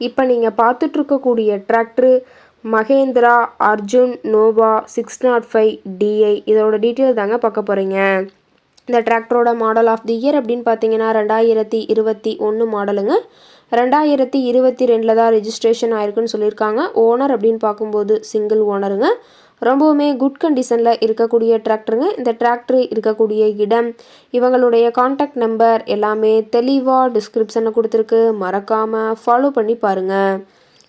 இப்போ நீங்கள் பார்த்துட்ருக்கக்கூடிய tractor Mahindra Arjun Nova six nought five DI இதோட டீட்டெயில் தாங்க பார்க்க போகிறீங்க இந்த டிராக்டரோட மாடல் ஆஃப் தி இயர் அப்படின்னு பார்த்தீங்கன்னா ரெண்டாயிரத்தி இருபத்தி ஒன்று மாடலுங்க ரெண்டாயிரத்தி இருபத்தி ரெண்டில் தான் ரிஜிஸ்ட்ரேஷன் ஆயிருக்குன்னு சொல்லியிருக்காங்க. ஓனர் அப்படின்னு பார்க்கும்போது சிங்கிள் ஓனருங்க ரொம்பவுமே குட் கண்டிஷனில் இருக்கக்கூடிய டிராக்டருங்க இந்த டிராக்டர் இருக்கக்கூடிய இடம் இவங்களுடைய காண்டாக்ட் நம்பர் எல்லாமே தெளிவாக டிஸ்கிரிப்ஷனில் கொடுத்துருக்கு. மறக்காமல் ஃபாலோ பண்ணி பாருங்கள்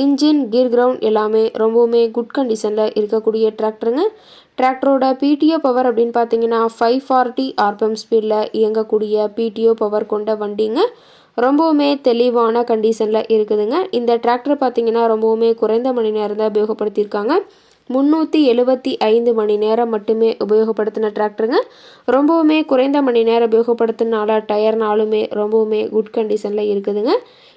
இன்ஜின் கீர் கிரவுண்ட் எல்லாமே ரொம்பவுமே குட் கண்டிஷனில் இருக்கக்கூடிய டிராக்டருங்க டிராக்டரோட பிடிஓ பவர் அப்படின்னு பார்த்தீங்கன்னா ஃபைவ் ஃபார்ட்டி ஆர்பிஎம் ஸ்பீடில் இயங்கக்கூடிய பிடிஓ பவர் கொண்ட வண்டிங்க. ரொம்பவுமே தெளிவான கண்டிஷனில் இருக்குதுங்க. இந்த டிராக்டர் பார்த்தீங்கன்னா ரொம்பவுமே குறைந்த மணி நேரம் தான் உபயோகப்படுத்தியிருக்காங்க. முந்நூற்றி எழுபத்தி ஐந்து மணி நேரம் மட்டுமே உபயோகப்படுத்தின டிராக்டருங்க ரொம்பவுமே குறைந்த மணி நேரம் உபயோகப்படுத்தினால டயர்னாலுமே ரொம்பவுமே குட் கண்டிஷனில் இருக்குதுங்க.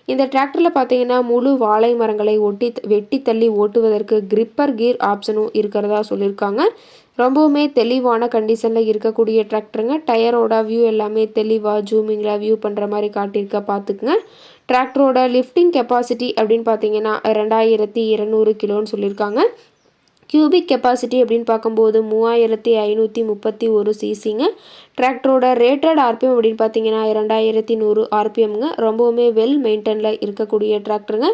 இந்த டிராக்டரில் பார்த்தீங்கன்னா முழு வாழை மரங்களை ஒட்டி வெட்டி தள்ளி ஓட்டுவதற்கு கிரிப்பர் கீர் ஆப்ஷனும் இருக்கிறதா சொல்லியிருக்காங்க. ரொம்பவுமே தெளிவான கண்டிஷனில் இருக்கக்கூடிய டிராக்டருங்க டயரோட வியூ எல்லாமே தெளிவாக ஜூமிங்கில் வியூ பண்ணுற மாதிரி காட்டியிருக்க பார்த்துக்குங்க டிராக்டரோட லிஃப்டிங் கெப்பாசிட்டி அப்படின்னு பார்த்தீங்கன்னா ரெண்டாயிரத்தி இரநூறு கிலோன்னு சொல்லியிருக்காங்க. கியூபிக் கெப்பாசிட்டி அப்படின்னு பார்க்கும்போது மூவாயிரத்தி ஐநூற்றி முப்பத்தி ஒரு சிசிங்க டிராக்டரோட ரேட்டட் ஆர்பிஎம் அப்படின்னு பார்த்தீங்கன்னா இரண்டாயிரத்தி நூறு ஆர்பிஎம்ங்க ரொம்பவுமே வெல் மெயின்டெயினில் இருக்கக்கூடிய டிராக்டருங்க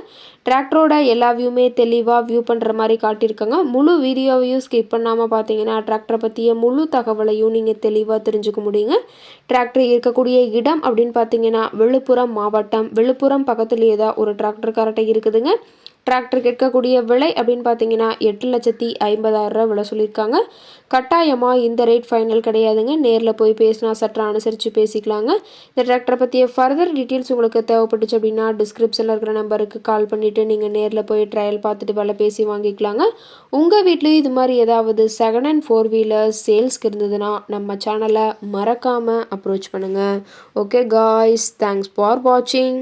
டிராக்டரோட எல்லா வியூமே தெளிவாக வியூ பண்ணுற மாதிரி காட்டியிருக்காங்க. முழு வீடியோவையும் ஸ்கிப் பண்ணாமல் பார்த்தீங்கன்னா டிராக்டரை பற்றிய முழு தகவலையும் நீங்கள் தெளிவாக தெரிஞ்சுக்க முடியுங்க. டிராக்டர் இருக்கக்கூடிய இடம் அப்படின்னு பார்த்தீங்கன்னா விழுப்புரம் மாவட்டம். விழுப்புரம் பக்கத்துலேயே தான் ஒரு டிராக்டர் கரெக்டாக இருக்குதுங்க. டிராக்டர் கேட்கக்கூடிய விலை அப்படின்னு பார்த்தீங்கன்னா எட்டு லட்சத்தி ஐம்பதாயிரம் ரூபா விலை சொல்லியிருக்காங்க. கட்டாயமாக இந்த ரேட் ஃபைனல் கிடையாதுங்க. நேரில் போய் பேசினா சற்று அனுசரித்து பேசிக்கலாங்க. இந்த டிராக்டரை பற்றிய ஃபர்தர் டீட்டெயில்ஸ் உங்களுக்கு தேவைப்பட்டுச்சு அப்படின்னா டிஸ்கிரிப்ஷனில் இருக்கிற நம்பருக்கு கால் பண்ணிவிட்டு நீங்கள் நேரில் போய் ட்ரையல் பார்த்துட்டு விலை பேசி வாங்கிக்கலாங்க. உங்கள் வீட்லேயும் இது மாதிரி ஏதாவது செகண்ட் அண்ட் ஃபோர் வீலர் சேல்ஸ்க்கு இருந்ததுன்னா நம்ம சேனலை மறக்காமல் அப்ரோச் பண்ணுங்கள் ஓகே காய்ஸ் தேங்க்ஸ் ஃபார் வாட்சிங்